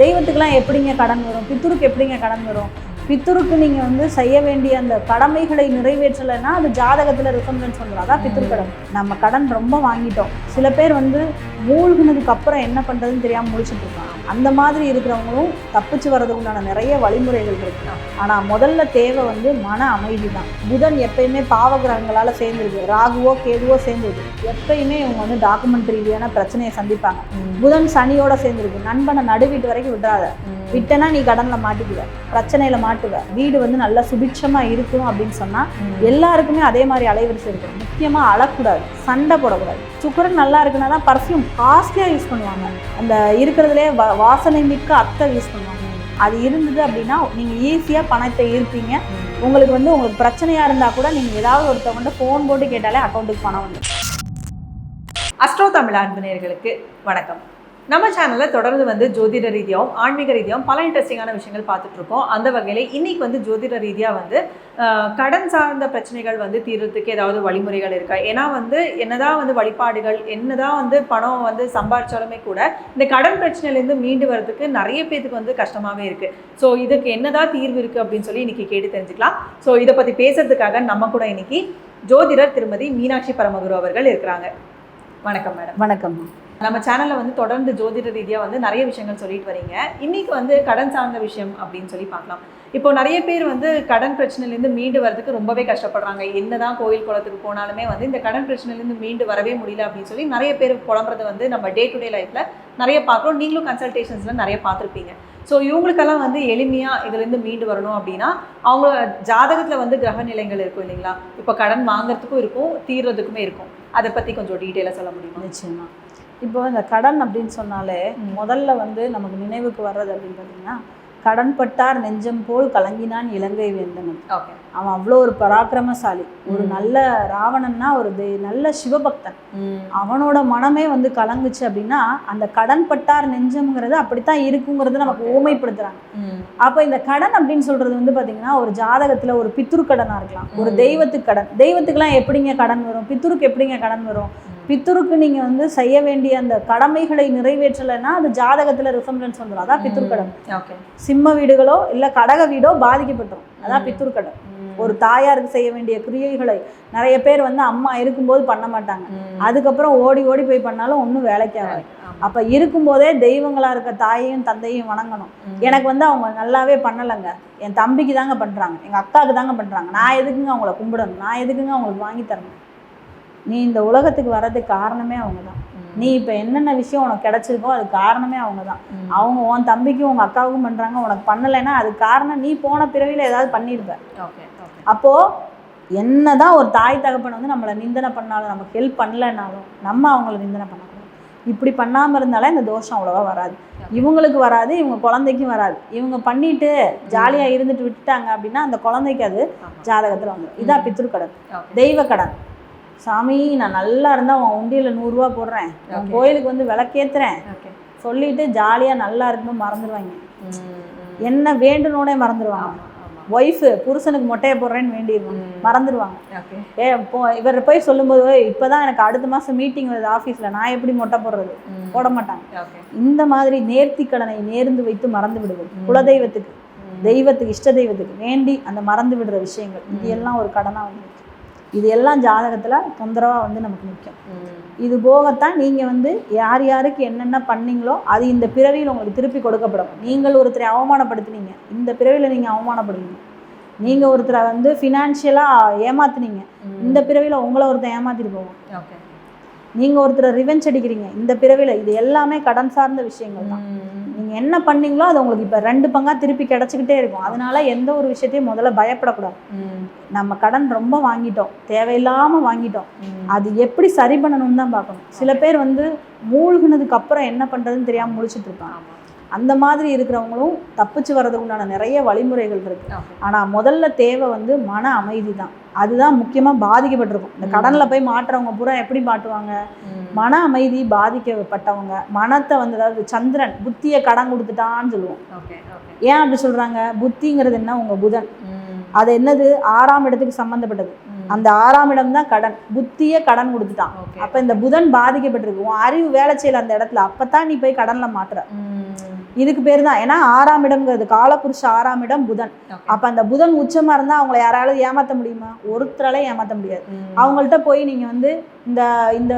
தெய்வத்துக்கெல்லாம் எப்படிங்க கடன் வரும்? பித்துருக்கு எப்படிங்க கடன் வரும்? பித்துருக்கு நீங்கள் வந்து செய்ய வேண்டிய அந்த கடமைகளை நிறைவேற்றலைன்னா அது ஜாதகத்தில் ரிசம்பன்ஸ் வந்துடும் அதான் பித்துரு கடன். நம்ம கடன் ரொம்ப வாங்கிட்டோம். சில பேர் வந்து மூழ்கினதுக்கு அப்புறம் என்ன பண்ணுறதுன்னு தெரியாமல் முழிச்சிட்டு இருக்காங்க அந்த மாதிரி இருக்கிறவங்களும் தப்பிச்சு வர்றதுக்கு உண்டான நிறைய வழிமுறைகள் இருக்கு. ஆனால் முதல்ல தேவை வந்து மன அமைதி தான் புதன் எப்பயுமே பாவ கிரகங்களால் சேர்ந்துருது ராகுவோ கேதுவோ சேர்ந்துருது எப்பயுமே இவங்க வந்து டாக்குமெண்ட் ரீதியான பிரச்சனையை சந்திப்பாங்க. புதன் சனியோட சேர்ந்துருக்கு. நண்பனை நடுவீட்டு வரைக்கும் விடாத விட்டனா நீ கடன்ல மாட்டிக்குவ. பிரச்சனையில மாட்டுவ. வீடு வந்து நல்லா சுபிட்சமாக இருக்கும் அப்படின்னு சொன்னா எல்லாருக்குமே அதே மாதிரி அலைவரிசை இருக்கும் முக்கியமா அழக்கூடாது. சண்டை போடக்கூடாது. சுக்கரன் நல்லா இருக்குன்னா தான் பர்ஃப்யூம் காஸ்ட்லியாக யூஸ் பண்ணுவாங்க. அந்த இருக்கிறதுலே வ- வாசனை மிக்க அத்தை யூஸ் பண்ணுவாங்க. அது இருந்தது அப்படின்னா நீங்கள் ஈஸியாக பணத்தை ஈர்ப்பீங்க. உங்களுக்கு வந்து உங்களுக்கு பிரச்சனையாக இருந்தால் கூட நீங்கள் ஏதாவது ஒருத்தவங்க ஃபோன் போட்டு கேட்டாலே அக்கௌண்ட்டுக்கு பணம் வந்து அஸ்ட்ரோ தமிழ் அன்பு வணக்கம். நம்ம சேனலில் தொடர்ந்து வந்து ஜோதிட ரீதியாகவும் ஆன்மீக ரீதியாகவும் பல இன்ட்ரெஸ்டிங்கான விஷயங்கள் பார்த்துட்டு இருக்கோம் அந்த வகையில் இன்னைக்கு வந்து ஜோதிட ரீதியாக வந்து கடன் சார்ந்த பிரச்சனைகள் வந்து தீர்றதுக்கு ஏதாவது வழிமுறைகள் இருக்கா? ஏன்னா வந்து என்னதான் வந்து வழிபாடுகள் என்னதான் வந்து பணம் வந்து சம்பாரிச்சாலுமே கூட இந்த கடன் பிரச்சனையிலேருந்து மீண்டு வரதுக்கு நிறைய பேத்துக்கு வந்து கஷ்டமாகவே இருக்குது ஸோ இதுக்கு என்னதான் தீர்வு இருக்குது அப்படின்னு சொல்லி இன்னைக்கு கேட்டு தெரிஞ்சுக்கலாம். ஸோ இதை பற்றி பேசுறதுக்காக நம்ம கூட இன்னைக்கு ஜோதிடர் திருமதி மீனாட்சி பரமகுரு அவர்கள் இருக்கிறாங்க. வணக்கம் மேடம். வணக்கம். நம்ம சேனலில் வந்து தொடர்ந்து ஜோதிட ரீதியாக வந்து நிறைய விஷயங்கள் சொல்லிட்டு வரீங்க. இன்னைக்கு வந்து கடன் சார்ந்த விஷயம் அப்படின்னு சொல்லி பார்க்கலாம். இப்போ நிறைய பேர் வந்து கடன் பிரச்சனையிலேருந்து மீண்டு வரதுக்கு ரொம்பவே கஷ்டப்படுறாங்க. என்னதான் கோயில் குளத்துக்கு போனாலுமே வந்து இந்த கடன் பிரச்சனையிலேருந்து மீண்டு வரவே முடியல அப்படின்னு சொல்லி நிறைய பேர் புலம்புறது வந்து நம்ம டே டு டே லைஃப்ல நிறைய பார்க்குறோம். நீங்களும் கன்சல்டேஷன்ஸ்லாம் நிறைய பார்த்துருப்பீங்க. ஸோ இவங்களுக்கெல்லாம் வந்து எளிமையாக இதுலேருந்து மீண்டு வரணும் அப்படின்னா அவங்க ஜாதகத்தில் வந்து கிரக நிலைகள் இருக்கும் இல்லைங்களா? இப்போ கடன் வாங்குறதுக்கும் இருக்கும் தீர்றதுக்குமே இருக்கும். அதை பற்றி கொஞ்சம் டீட்டெயிலாக சொல்ல முடியுமா? நிச்சயமா. இப்போ இந்த கடன் அப்படின்னு சொன்னாலே. முதல்ல வந்து நமக்கு நினைவுக்கு வர்றது அப்படின்னு பார்த்தீங்கன்னா கடன்பட்டார் நெஞ்சம் போல் கலங்கினான் இலங்கை வேந்தன் ஓகே அவன் அவ்வளோ ஒரு பராக்கிரமசாலி. ஒரு. நல்ல ராவணன்னா ஒரு நல்ல சிவபக்தன். அவனோட மனமே வந்து கலங்குச்சு அப்படின்னா அந்த கடன் பட்டார் நெஞ்சம்ங்கிறது அப்படித்தான் இருக்குங்கிறது நமக்கு. ஊமைப்படுத்துறாங்க அப்போ இந்த கடன் அப்படின்னு சொல்றது வந்து பாத்தீங்கன்னா ஒரு ஜாதகத்துல ஒரு பித்துரு கடனா இருக்கலாம். ஒரு. தெய்வத்துக்கு கடன். தெய்வத்துக்குலாம் எப்படிங்க கடன் வரும்? பித்துருக்கு எப்படிங்க கடன் வரும்? பித்துருக்கு நீங்க வந்து செய்ய வேண்டிய அந்த கடமைகளை நிறைவேற்றலைன்னா அது ஜாதகத்துல ரிசம்பன்ஸ் வந்துடும் அதான் பித்துரு கடன் சிம்ம வீடுகளோ இல்ல கடக வீடோ பாதிக்கப்பட்டுரும். அதான் பித்துரு கடன் ஒரு தாயாருக்கு செய்ய வேண்டிய கிரியைகளை நிறைய பேர் வந்து அம்மா இருக்கும்போது பண்ண மாட்டாங்க. அதுக்கப்புறம் ஓடி ஓடி போய் பண்ணாலும் ஒன்றும் வேலைக்கு ஆகாது. அப்ப இருக்கும்போதே தெய்வங்களா இருக்க தாயையும் தந்தையும் வணங்கணும். எனக்கு வந்து அவங்க நல்லாவே பண்ணலைங்க. என் தம்பிக்கு தாங்க பண்றாங்க. எங்க அக்காவுக்கு தாங்க பண்றாங்க. நான் எதுக்குங்க அவங்கள கும்பிடணும்? நான் எதுக்குங்க அவங்களுக்கு வாங்கி தரணும்? நீ இந்த உலகத்துக்கு வர்றதுக்கு காரணமே அவங்க தான். நீ இப்போ என்னென்ன விஷயம் உனக்கு கிடைச்சிருக்கோ அது காரணமே அவங்க தான் அவங்க உன் தம்பிக்கும் உங்க அக்காவுக்கும் பண்றாங்க உனக்கு பண்ணலைன்னா அது காரணம் நீ போன பிறவியில ஏதாவது பண்ணியிருப்ப ஓகே ஓகே அப்போ என்னதான் ஒரு தாய் தகப்பன் வந்து நம்மளை நிந்தனை பண்ணாலும் நமக்கு ஹெல்ப் பண்ணலைனாலும் நம்ம அவங்கள நிந்தனை பண்ணக்கூடாது. இப்படி பண்ணாம இருந்தாலே இந்த தோஷம் அவ்வளோவா வராது. இவங்களுக்கு வராது இவங்க குழந்தைக்கும் வராது. இவங்க பண்ணிட்டு ஜாலியா இருந்துட்டு விட்டுட்டாங்க அப்படின்னா அந்த குழந்தைக்கு அது ஜாதகத்துல வந்துடும் இதான் பித்ரு கடன் தெய்வ கடன் சாமி நான் நல்லா இருந்தா உன் உண்டியல நூறுரூவா போடுறேன். உன். கோயிலுக்கு வந்து விளக்கேத்துறேன். சொல்லிட்டு ஜாலியா நல்லா இருக்கணும் மறந்துடுவாங்க என்ன வேண்டுனோடனே மறந்துடுவாங்க ஒய்ஃபு புருஷனுக்கு மொட்டையை போடுறேன்னு வேண்டிடுவாங்க மறந்துடுவாங்க ஏ இப்போ இவர் போய் சொல்லும்போது "ஓய், இப்பதான் எனக்கு அடுத்த மாசம் மீட்டிங் வருது ஆஃபீஸில் நான் எப்படி மொட்டை போடுறது? போட மாட்டாங்க. இந்த மாதிரி நேர்த்தி கடனை நேர்ந்து வைத்து மறந்து விடுவது குலதெய்வத்துக்கு தெய்வத்துக்கு இஷ்ட தெய்வத்துக்கு வேண்டி அந்த மறந்து விடுற விஷயங்கள். இது எல்லாம் ஒரு கடனா வந்து. இது எல்லாம் ஜாதகத்தில் தொந்தரவாக வந்து நமக்கு முக்கியம் இது போகத்தான் நீங்கள் வந்து யார் யாருக்கு என்னென்ன பண்ணீங்களோ அது இந்த பிறவியில் உங்களுக்கு திருப்பி கொடுக்கப்படும். நீங்கள் ஒருத்தரை அவமானப்படுத்தினீங்க. இந்த பிறவியில் நீங்கள் அவமானப்படுவீங்க. நீங்கள் ஒருத்தரை வந்து ஃபினான்ஷியலாக ஏமாத்துனீங்க. இந்த பிறவியில் உங்களை ஒருத்தர் ஏமாத்திட்டு போவோம் ஓகே நீங்க ஒருத்தரை ரிவெஞ்ச் அடிக்கிறீங்க. இந்த பிறவியில் இது எல்லாமே கடன் சார்ந்த விஷயங்கள் தான். நீங்க என்ன பண்ணீங்களோ அது உங்களுக்கு இப்ப ரெண்டு பங்கா திருப்பி கிடைச்சிக்கிட்டே இருக்கும். அதனால எந்த ஒரு விஷயத்தையும் முதல்ல பயப்படக்கூடாது. நம்ம கடன் ரொம்ப வாங்கிட்டோம். தேவையில்லாம வாங்கிட்டோம். அது எப்படி சரி பண்ணணும்னு தான் பார்க்கணும். சில பேர் வந்து மூழ்கினதுக்கு அப்புறம் என்ன பண்றதுன்னு தெரியாம முழிச்சிட்டு இருப்பாங்க. அந்த மாதிரி இருக்கிறவங்களும் தப்பிச்சு வர்றதுக்கு உண்டான நிறைய வழிமுறைகள் இருக்கு. ஆனா முதல்ல தேவை வந்து மன அமைதி தான். அதுதான் முக்கியமா பாதிக்கப்பட்டிருக்கும். இந்த. கடன்ல போய் மாட்டுறவங்க பூரா எப்படி மாட்டுவாங்க? மன அமைதி பாதிக்கப்பட்டவங்க. மனத்தை வந்து அதாவது சந்திரன் புத்தியை கடன் கொடுத்துட்டான்னு சொல்லுவோம். ஏன் அப்படி சொல்றாங்க? புத்திங்கிறது என்ன? உங்க புதன். அது என்னது? ஆறாம் இடத்துக்கு சம்பந்தப்பட்டது. அந்த ஆறாம் இடம் தான் கடன். புத்தியே கடன் கொடுத்துட்டான். அப்ப இந்த புதன் பாதிக்கப்பட்டிருக்கு. உன் அறிவு வேலை செய்யல அந்த இடத்துல. அப்பதான் நீ போய் கடன்ல மாட்டுற. இதுக்கு பேர் தான் ஏன்னா ஆறாம் இடம்ங்கிறது காலபுருஷ ஆறாம் இடம் புதன். அப்ப அந்த புதன் உச்சமா இருந்தா அவங்கள யாராலும் ஏமாத்த முடியுமா ஒருத்தரால ஏமாத்த முடியாது. அவங்கள்ட்ட போய் நீங்க வந்து இந்த இந்த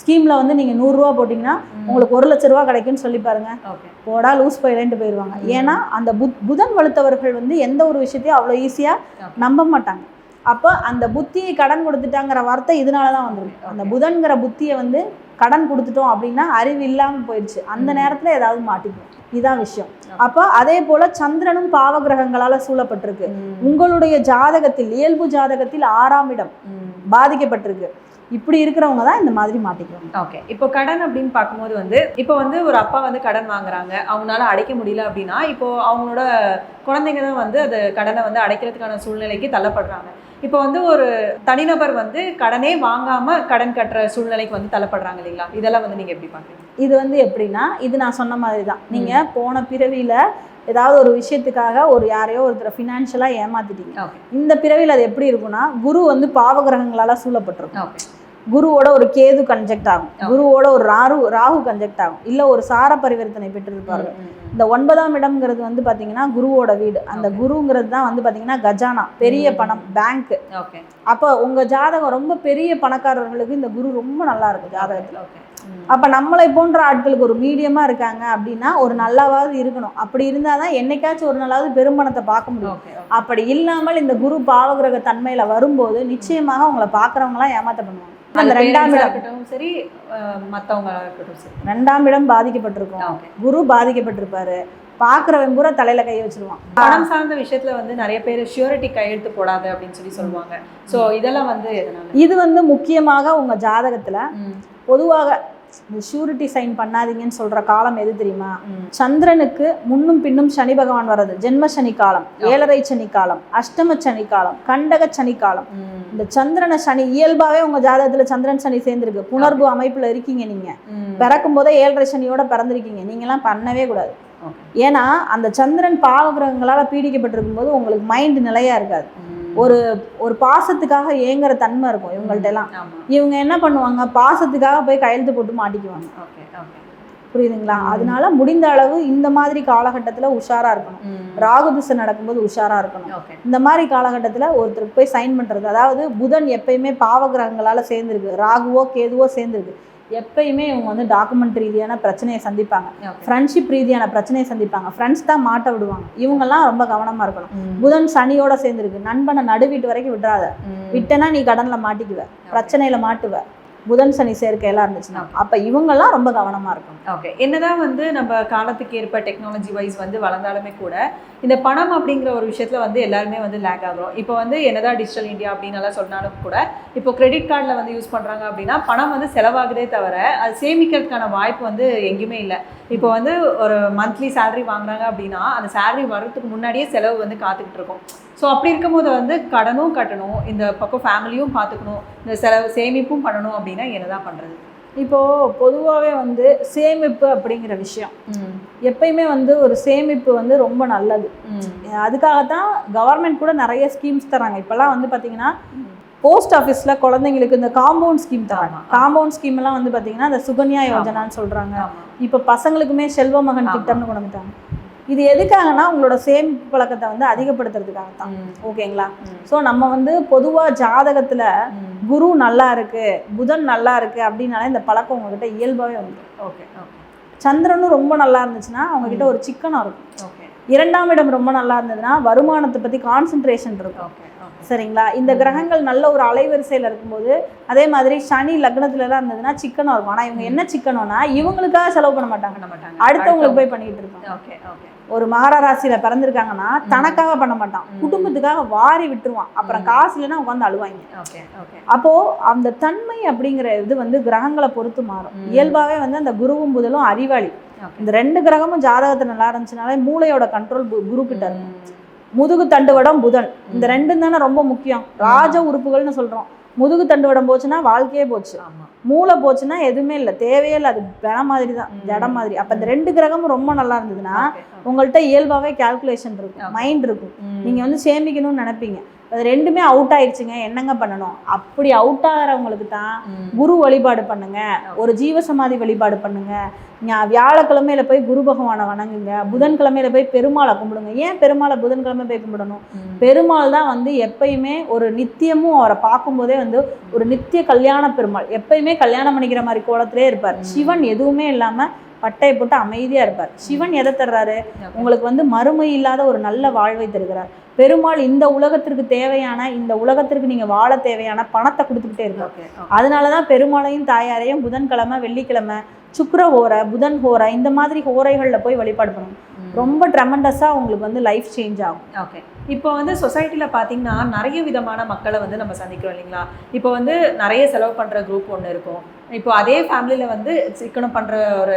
ஸ்கீம்ல வந்து நீங்க நூறு ரூபா போட்டீங்கன்னா. உங்களுக்கு ஒரு லட்ச ரூபா கிடைக்கும்னு சொல்லி பாருங்க. போடா லூஸ் போயிடன்ட்டு போயிடுவாங்க. ஏன்னா அந்த புத் புதன் வலுத்தவர்கள் வந்து எந்த ஒரு விஷயத்தையும் அவ்வளோ Okay. நம்ப மாட்டாங்க அப்போ அந்த புத்தியை கடன் கொடுத்துட்டாங்கிற வார்த்தை இதனால தான் வந்திருக்கு அந்த. புதன்கிற புத்தியை வந்து கடன் கொடுத்துட்டோம் அப்படின்னா அறிவு இல்லாமல் போயிடுச்சு அந்த. நேரத்தில் ஏதாவது மாட்டிக்கும் இதான் விஷயம். அப்போ அதே போல சந்திரனும் பாவகிரகங்களால சூழப்பட்டிருக்கு. ம். உங்களுடைய ஜாதகத்தில் இயல்பு ஜாதகத்தில் ஆறாம் இடம். பாதிக்கப்பட்டிருக்கு. இப்படி இருக்கிறவங்க தான் இந்த மாதிரி மாட்டிக்குவாங்க ஓகே. இப்போ கடன் அப்படின்னு பார்க்கும்போது வந்து இப்போ வந்து ஒரு அப்பா வந்து கடன் வாங்குறாங்க. அவங்களால அடைக்க முடியல அப்படின்னா இப்போ அவங்களோட குழந்தைங்க தான் வந்து அது கடனை வந்து அடைக்கிறதுக்கான சூழ்நிலைக்கு தள்ளப்படுறாங்க. இப்போ வந்து ஒரு தனிநபர் வந்து கடனே வாங்காம கடன் கட்டுற சூழ்நிலைக்கு வந்து தள்ளப்படுறாங்க இல்லைங்களா? இதெல்லாம் வந்து நீங்க எப்படி பாக்குறீங்க? இது வந்து எப்படின்னா இது நான் சொன்ன மாதிரி தான் நீங்கள் போன பிறவியில் ஏதாவது ஒரு விஷயத்துக்காக ஒரு யாரையோ ஒருத்தரை ஃபினான்ஷியலாக ஏமாத்திட்டீங்க. இந்த பிறவியில் அது எப்படி இருக்கும்னா குரு வந்து பாவகிரகங்களால் சூழப்பட்டிருக்கும். குருவோட ஒரு கேது கன்ஜெக்ட் ஆகும். குருவோட ஒரு ராகு ராகு கன்ஜெக்ட் ஆகும். இல்லை ஒரு சார பரிவர்த்தனை பெற்றிருப்பாரு இந்த ஒன்பதாம் இடம்ங்கிறது வந்து பார்த்தீங்கன்னா குருவோட வீடு. அந்த. குருங்கிறது தான் வந்து பார்த்தீங்கன்னா கஜானா பெரிய. பணம் பேங்க் அப்போ உங்கள் ஜாதகம் ரொம்ப பெரிய பணக்காரர்களுக்கு இந்த குரு ரொம்ப நல்லா இருக்கும் ஜாதகத்தில். அப்போ நம்மளை போன்ற ஆட்களுக்கு ஒரு மீடியமாக இருக்காங்க அப்படின்னா ஒரு நல்லாவாவது இருக்கணும். அப்படி இருந்தால் தான் என்னைக்காச்சும் ஒரு நாளாவது பெரும்பணத்தை பார்க்க முடியும். அப்படி இல்லாமல் இந்த குரு பாவகிரக தன்மையில் வரும்போது நிச்சயமாக உங்களை பார்க்குறவங்களாம் ஏமாத்த பண்ணுவாங்க. அந்த ரெண்டாம் இடம். சரி மத்தவங்களா இருக்கட்டும் சரி. ரெண்டாம் இடம் பாதிக்கப்பட்டிருக்கும். குரு பாதிக்கப்பட்டிருப்பாரு. பார்க்குறவன் பூரா தலையில கை வச்சிருவான். பணம் சார்ந்த விஷயத்துல வந்து நிறைய பேர் ஷியூரிட்டி கையெழுத்து போடாது அப்படின்னு சொல்லி சொல்லுவாங்க. சோ இதெல்லாம் வந்து இது வந்து முக்கியமாக உங்க ஜாதகத்துல பொதுவாக ஷூரிட்டி சைன் பண்ணாதீங்கன்னு சொல்ற காலம் எது தெரியுமா? சந்திரனுக்கு முன்னும் பின்னும் சனி பகவான் வர்றது. ஜென்ம சனி காலம் ஏழரை சனி காலம் அஷ்டம சனி காலம் கண்டக சனி காலம். இந்த சந்திரனை சனி இயல்பாவே உங்க ஜாதகத்துல சந்திரன் சனி சேர்ந்திருக்கு. புணர்வு அமைப்புல இருக்கீங்க நீங்க. பிறக்கும் போதே ஏழரை சனியோட பிறந்திருக்கீங்க. நீங்கெல்லாம் பண்ணவே கூடாது. ஏன்னா அந்த சந்திரன் பாவகிரகங்களால பீடிக்கப்பட்டிருக்கும் போது உங்களுக்கு மைண்ட் நிலையா இருக்காது. ஒரு ஒரு பாசத்துக்காக ஏங்குற தன்மை இருக்கும் இவங்கள்ட்ட எல்லாம் இவங்க என்ன பண்ணுவாங்க? பாசத்துக்காக போய் கையெழுத்து போட்டு மாட்டிக்குவாங்க. புரியுதுங்களா. அதனால முடிந்த அளவு இந்த மாதிரி காலகட்டத்துல உஷாரா இருக்கணும். ராகு திசை நடக்கும்போது உஷாரா இருக்கணும். இந்த மாதிரி காலகட்டத்துல ஒருத்தருக்கு போய் சைன் பண்றது அதாவது புதன் எப்பயுமே பாவகிரகங்களால சேர்ந்துருக்கு. ராகுவோ கேதுவோ சேர்ந்துருக்கு. எப்பயுமே இவங்க வந்து டாக்குமெண்ட் ரீதியான பிரச்சனையை சந்திப்பாங்க. ஃப்ரெண்ட்ஷிப் ரீதியான பிரச்சனையை சந்திப்பாங்க. ஃப்ரெண்ட்ஸ் தான் மாட்ட விடுவாங்க. இவங்கெல்லாம் ரொம்ப கவனமா இருக்கணும். புதன் சனியோட சேர்ந்துருக்கு. நண்பனை நடு வீட்டு வரைக்கும் விட்டுறாத. விட்டனா நீ கடன்ல மாட்டிக்குவ. பிரச்சனையில மாட்டுவ. புதன் சனி சேர்க்கையெல்லாம் இருந்துச்சுன்னா. அப்ப இவங்கெல்லாம் ரொம்ப கவனமா இருக்கணும். ஓகே என்னதான் வந்து நம்ம காலத்துக்கு ஏற்ப டெக்னாலஜி வைஸ் வந்து வளர்ந்தாலுமே கூட இந்த பணம் அப்படிங்கிற ஒரு விஷயத்துல வந்து எல்லாருமே வந்து லேக் ஆகுறோம். இப்போ வந்து என்னதான் டிஜிட்டல் இந்தியா அப்படின்னு எல்லாம் சொன்னாலும் கூட இப்போ கிரெடிட் கார்டில் வந்து யூஸ் பண்றாங்க அப்படின்னா பணம் வந்து செலவாகுதே தவிர அது சேமிக்கிறதுக்கான வாய்ப்பு வந்து எங்கேயுமே இல்லை. இப்போ வந்து ஒரு மந்த்லி salary வாங்குறாங்க அப்படின்னா அந்த salary வர்றதுக்கு முன்னாடியே செலவு வந்து காத்துக்கிட்டு இருக்கும். ஸோ அப்படி இருக்கும்போது வந்து கடனும் கட்டணும் இந்த பக்கம் ஃபேமிலியும் பார்த்துக்கணும் இந்த செலவு சேமிப்பும் பண்ணணும் அப்படின்னா என்னதான் பண்றது? இப்போ பொதுவாகவே வந்து சேமிப்பு அப்படிங்கிற விஷயம். எப்பயுமே வந்து ஒரு சேமிப்பு வந்து ரொம்ப நல்லது. அதுக்காகத்தான் கவர்மெண்ட் கூட நிறைய ஸ்கீம்ஸ் தராங்க இப்போல்லாம் வந்து பார்த்தீங்கன்னா போஸ்ட் ஆஃபீஸில் குழந்தைங்களுக்கு இந்த காம்பவுண்ட் ஸ்கீம் தராங்க. காம்பவுண்ட் ஸ்கீம் எல்லாம் வந்து பார்த்தீங்கன்னா இந்த சுகன்யா யோஜனான்னு சொல்கிறாங்க இப்போ பசங்களுக்குமே செல்வ மகன். திட்டம்னு கொண்டு வந்துட்டாங்க. இது எதுக்காகனா உங்களோட சேமிப்பு பழக்கத்தை வந்து அதிகப்படுத்துறதுக்காக தான் ஓகேங்களா? ஸோ நம்ம வந்து பொதுவாக ஜாதகத்தில் குரு நல்லா இருக்கு புதன் நல்லா இருக்கு அப்படின்னாலே இந்த பழக்கம் உங்ககிட்ட இயல்பாகவே வந்துடும் ஓகே சந்திரனும் ரொம்ப நல்லா இருந்துச்சுன்னா அவங்க கிட்ட ஒரு சிக்கனம் இருக்கும். ஓகே. இரண்டாம் இடம் ரொம்ப நல்லா இருந்ததுன்னா வருமானத்தை பற்றி கான்சென்ட்ரேஷன் இருக்கும். சரிங்களா? இந்த கிரகங்கள் நல்ல ஒரு அலைவரிசையில் இருக்கும்போது அதே மாதிரி சனி லக்னத்துல எல்லாம் இருந்ததுன்னா சிக்கனம் இருக்கும். ஆனால் இவங்க என்ன சிக்கனம்னா இவங்களுக்காக செலவு பண்ண மாட்டாங்க. பண்ண மாட்டாங்க. அடுத்தவங்களுக்கு போய் பண்ணிட்டு இருப்பாங்க. Okay okay. ஒரு மகர ராசியில பிறந்திருக்காங்கன்னா தனக்காக பண்ண மாட்டான். குடும்பத்துக்காக வாரி விட்டுருவான். அப்புறம். காசு இல்லைன்னா உட்காந்து அழுவாங்க. அப்போ அந்த தன்மை அப்படிங்கிற இது வந்து கிரகங்களை பொறுத்து மாறும். இயல்பாவே வந்து அந்த குருவும் புதலும் அறிவாளி. இந்த ரெண்டு கிரகமும் ஜாதகத்துல நல்லா இருந்துச்சுனாலே மூளையோட கண்ட்ரோல் குரு கிட்ட இருக்கும். முதுகு தண்டுவடம் புதன். இந்த. ரெண்டும் தானே ரொம்ப முக்கியம். ராஜ உறுப்புகள்னு சொல்றோம். முதுகு தண்டுவடம் போச்சுன்னா வாழ்க்கையே போச்சு. மூளை போச்சுன்னா எதுவுமே இல்லை. தேவையே இல்லை. அது பெண மாதிரி தான். ஜடம் மாதிரி. அப்ப இந்த ரெண்டு கிரகமும் ரொம்ப நல்லா இருந்ததுன்னா உங்கள்கிட்ட இயல்பாவே கால்குலேஷன் இருக்கும். மைண்ட் இருக்கும். ம். நீங்க வந்து சேமிக்கணும்னு நினைப்பீங்க. அது ரெண்டுமே அவுட் ஆயிடுச்சுங்க என்னங்க பண்ணணும்? அப்படி அவுட் ஆகிறவங்களுக்கு தான். குரு வழிபாடு பண்ணுங்க. ஒரு ஜீவசமாதி வழிபாடு பண்ணுங்க. வியாழக்கிழமையில போய் குரு பகவானை வணங்குங்க. புதன்கிழமையில போய் பெருமாளை கும்பிடுங்க. ஏன் பெருமாளை புதன்கிழமை போய் கும்பிடணும். பெருமாள் தான் வந்து எப்பயுமே ஒரு நித்தியமும் அவரை பார்க்கும்போதே வந்து ஒரு நித்திய கல்யாண பெருமாள். எப்பயுமே கல்யாணம் பண்ணிக்கிற மாதிரி கோலத்திலே இருப்பார். சிவன் எதுவுமே இல்லாம பட்டையை போட்டு அமைதியா இருப்பார். சிவன் எதை தர்றாரு. உங்களுக்கு வந்து மறுமை இல்லாத ஒரு நல்ல வாழ்வை தருகிறார். பெருமாள் இந்த உலகத்திற்கு தேவையான இந்த உலகத்திற்கு நீங்க வாழ தேவையான பணத்தை கொடுத்துக்கிட்டே இருக்கார். Okay, okay. அதனால தான் பெருமாளையும் தாயாரையும் புதன்கிழமை வெள்ளிக்கிழமை சுக்கிர ஹோரை புதன் ஹோரை இந்த மாதிரி ஹோரைகளில் போய் வழிபாடு பண்ணணும். ரொம்ப ட்ரெமண்டஸாக உங்களுக்கு வந்து லைஃப் சேஞ்ச் ஆகும். ஓகே இப்போ வந்து சொசைட்டியில் பார்த்தீங்கன்னா நிறைய விதமான மக்களை வந்து நம்ம சந்திக்கிறோம் இல்லைங்களா? இப்போ வந்து நிறைய செலவு பண்ணுற குரூப் ஒன்று இருக்கும். இப்போ அதே ஃபேமிலியில் வந்து சிக்கனம் பண்ணுற ஒரு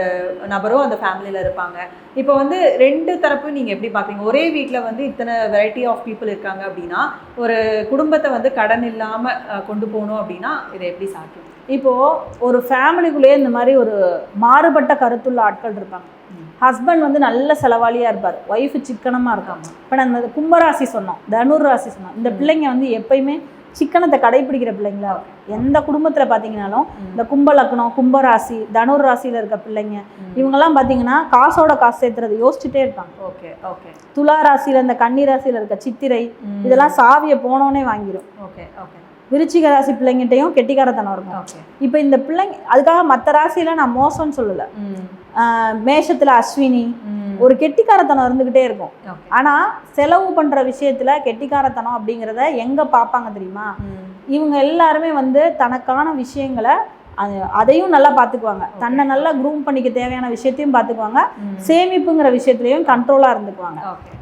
நபரும் அந்த ஃபேமிலியில் இருப்பாங்க. இப்போ வந்து ரெண்டு தரப்பு நீங்கள் எப்படி பார்க்குறீங்க ஒரே வீட்டில் வந்து இத்தனை வெரைட்டி ஆஃப் பீப்புள் இருக்காங்க அப்படின்னா ஒரு குடும்பத்தை வந்து கடன் இல்லாமல் கொண்டு போகணும் அப்படின்னா இதை எப்படி சாத்தியம்? இப்போ ஒரு ஃபேமிலிக்குள்ளேயே இந்த மாதிரி ஒரு மாறுபட்ட கருத்துள்ள ஆட்கள் இருப்பாங்க. ஹஸ்பண்ட் வந்து நல்ல செலவாளியாக இருப்பார். ஒய்ஃபு சிக்கனமாக இருக்கும் ஆமாம் இப்போ நம்ம கும்பராசி சொன்னோம். தனுர் ராசி சொன்னோம். இந்த. பிள்ளைங்க வந்து எப்பயுமே சிக்கனத்தை கடைபிடிக்கிற பிள்ளைங்களா இருக்கும் எந்த குடும்பத்தில் பார்த்தீங்கன்னாலும் இந்த கும்ப லக்னம் கும்பராசி தனுர் ராசியில் இருக்க பிள்ளைங்க இவங்கெல்லாம் பார்த்தீங்கன்னா காசோட காசு சேர்த்துறது யோசிச்சுட்டே இருப்பாங்க. Okay okay. துலா ராசியில் இந்த கன்னி ராசியில் இருக்க சித்திரை இதெல்லாம் சாவியை போனோன்னே வாங்கிடும் ஓகே ஓகே. விருச்சிக ராசி பிள்ளைங்கிட்டையும் கெட்டிக்காரத்தனம் இருக்கும். இப்போ இந்த பிள்ளைங்க அதுக்காக மற்ற ராசியில நான் மோசம்னு சொல்லலை. மேஷத்துல அஸ்வினி ஒரு கெட்டிக்காரத்தனம் இருந்துகிட்டே இருக்கும். ஆனா செலவு பண்ற விஷயத்துல கெட்டிக்காரத்தனம் அப்படிங்கிறத எங்க பார்ப்பாங்க தெரியுமா? இவங்க எல்லாருமே வந்து தனக்கான விஷயங்களை அது அதையும் நல்லா பார்த்துக்குவாங்க தன்னை நல்லா க்ரூம் பண்ணிக்க தேவையான விஷயத்தையும் பார்த்துக்குவாங்க சேமிப்புங்கிற விஷயத்துலையும் கண்ட்ரோலாக இருந்துக்குவாங்க.